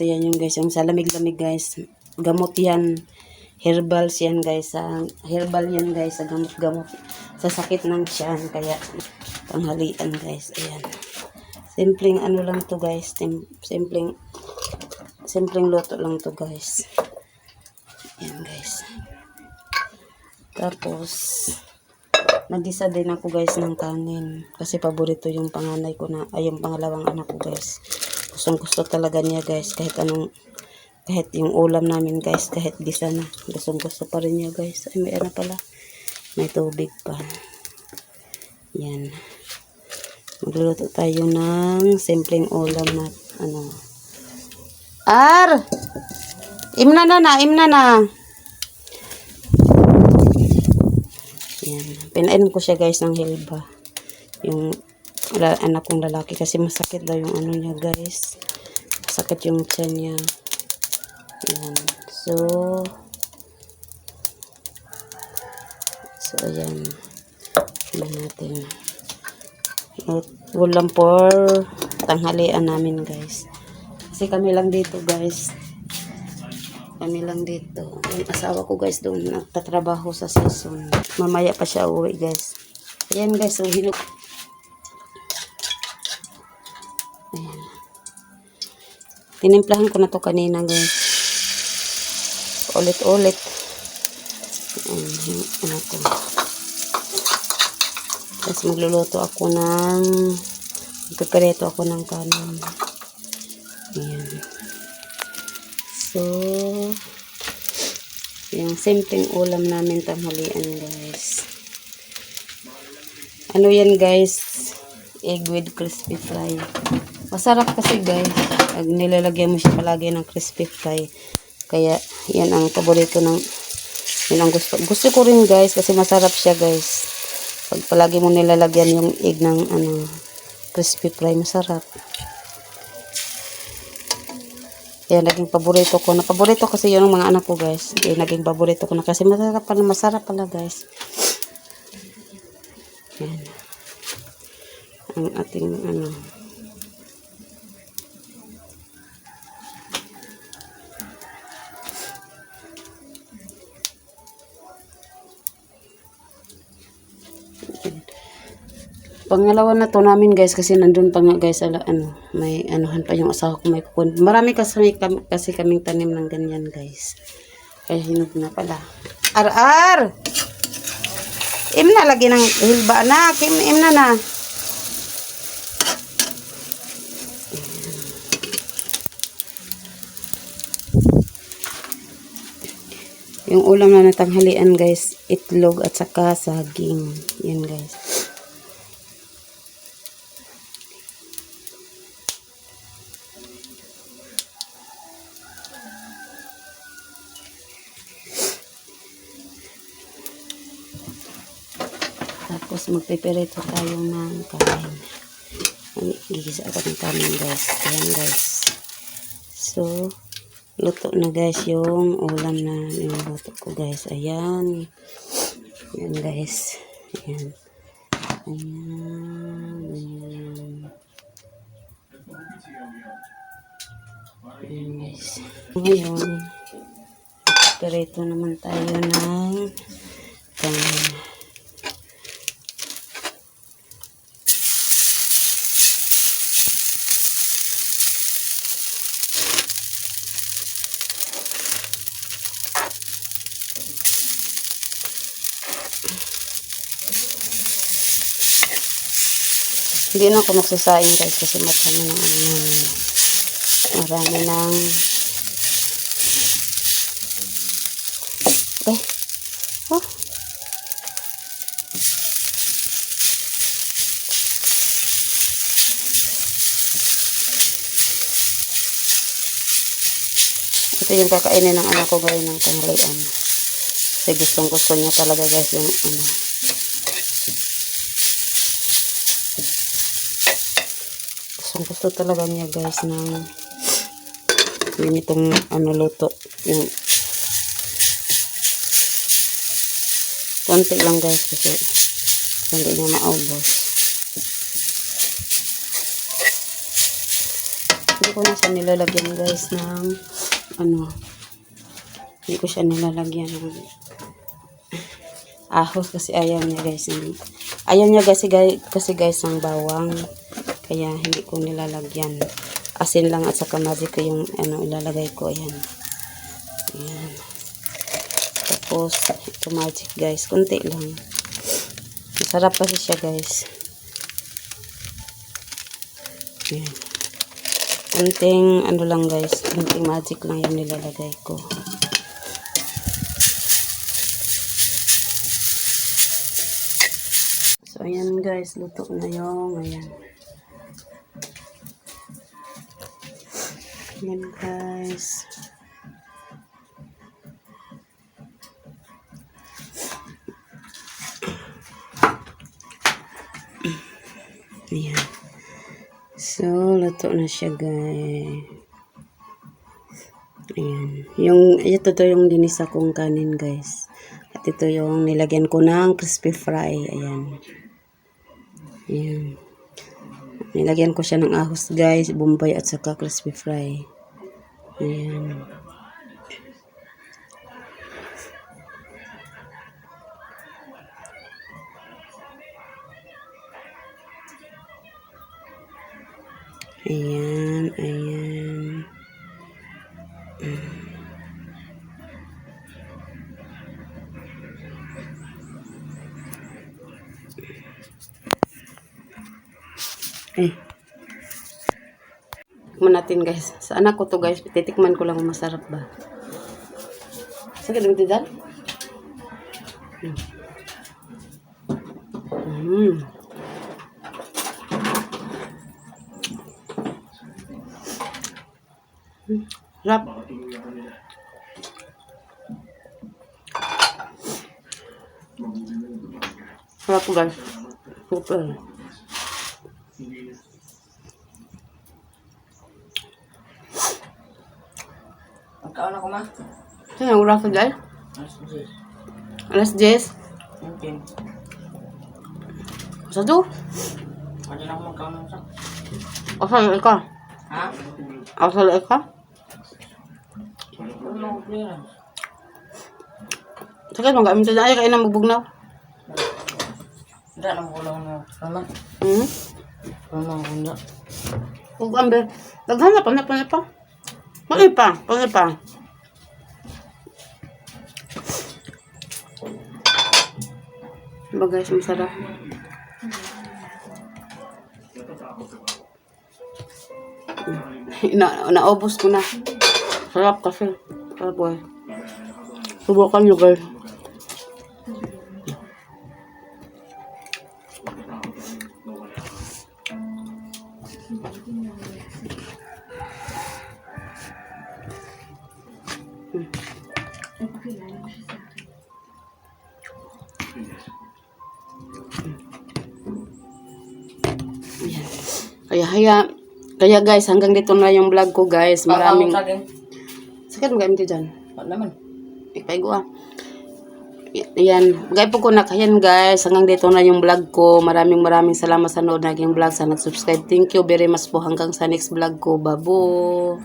kasi yan yung guys, yung sa lamig-lamig guys. Gamot yan. Herbals yan guys. Sa, herbal yan guys. Sa gamot-gamot. Sa sakit ng tiyan. Kaya panghalian guys. Ayan. Simpleng ano lang to guys. Sim- Simpleng simpleng luto lang to guys. Ayan guys. Tapos nagisa din ako guys ng kanin. Kasi paborito yung panganay ko na, ay yung pangalawang anak ko guys. Gustong gusto talaga niya guys. Kahit anong, kahit yung ulam namin guys, kahit gisa na. Gustong gusto pa rin niya guys. Ay may ano pala. May tubig pa. Yan. Magluluto tayo ng simpleng ulam na ano. Ar! Imna na na, imna na. Yan. Pinain ko siya guys ng hilba. Yung la- anak kong lalaki kasi masakit daw yung ano niya guys. Masakit yung tiyan niya. Yan. So, so ayan. Tingnan natin. Ulam for tanghalian namin guys. Kasi kami lang dito guys. Kami lang dito. Yung asawa ko guys doon nagtatrabaho sa season. Mamaya pa siya uwi guys. Ayan guys, so hinuk. Tinimplahan ko na to kanina guys. Ulit-ulit. Ano to. Tapos magluluto ako ng magpipreto ako ng kanin. Ayan. So, yung simpleng ulam namin tanghalian guys. Ano yan guys? Egg with crispy fry. Masarap kasi guys. Pag nilalagyan mo siya palagi ng crispy fry. Kaya yan ang paborito ng yan ang gusto. Gusto ko rin guys kasi masarap siya guys. Pag palagi mo nilalagyan yung egg ng ano crispy fry masarap. Kaya naging paborito ko na. Paborito kasi yun ng mga anak ko guys. Kaya naging paborito ko na. Kasi masarap pala, masarap pala guys. Yan. Ang ating ano. Pangalawa na to namin guys kasi nandun pa nga guys ala, ano, may anuhan pa yung asawa ko may kukun. Marami kasi, kasi kaming tanim ng ganyan guys. Kaya hinog na pala. Ar-ar! Im na lagi ng hilba na. Im, im na na. Yung ulam na natanghalian guys, itlog at saka saging. Yan guys. Tapos magpiperito tayo ng kanin. Gigisa ako ng kanin guys. Ayan guys. So, luto na guys yung ulam na yung luto ko guys. Ayan. Ayan guys. Ayan. Ayan. Ayan. Ayan guys. Ngayon, magpiperito naman tayo ng kanin. Hindi na ako magsasaing guys kasi marami ng ano namin. Marami ng eh oh ito yung kakainin ng anak ko gawin ng tanghalian kasi gustong gusto niya talaga guys yung ano gustong gusto talaga niya guys ng ganitong ano luto yung konti lang guys kasi hindi niya maubos Hindi ko na siya nilalagyan guys ng ano. Hindi ko siya nilalagyan ng ahos kasi ayaw niya guys. ng- Ayaw niya kasi kasi guys ng bawang. Kaya hindi ko nilalagyan. Asin lang at saka magic ko yung ano ilalagay ko. Ayan. Ayan. Tapos ito magic guys. Kunti lang. Masarap kasi siya guys. Ayan. Kunting ano lang guys. Kunting magic lang yung nilalagay ko. Ayan guys, luto na yung, ayan. Ayan guys. Ayan. So, luto na siya guys. Ayan. Yung, ito to yung dinisa kong kanin guys. At ito yung nilagyan ko ng crispy fry. Ayan. Ayan. Nilagyan ko siya ng ahos guys, bombay at saka crispy fry. Ayan. Ayan, ayan. Eh. Tikman natin guys. Sa anak ko to guys. Titikman ko lang masarap ba. Sakit ang tidan? Mm. Mm. Sarap. Sarap guys. Super. Magkaon ako ma. Saan ang oras na guys? Alas 10. Alas 10. Mungkin. Sa to? Ano na ako magkaon ng sa? Asal ka? Ha? Asal ka? Ano na ako clearance? Sakit mo gamit na ay kayo na magbugnaw. Na mo lang na. Mama. Hmm? Mama ako hindi. Ug ambe. Daghan na pa na pa. Pagi pa, pagi pa. Ba guys, masarap. Na, naubos ko na. Sarap kasi. Sarap boy. Subukan nyo guys. Kaya, kaya, kaya guys, hanggang dito na yung vlog ko guys. Maraming, sakit mo gamit dyan. Wala naman. Ipaigo ah. Yan. Gaya po ko na kayan guys. Hanggang dito na yung vlog ko. Maraming maraming salamat sa nood naging vlog. Sa nag-subscribe. Thank you very much po hanggang sa next vlog ko. Babo.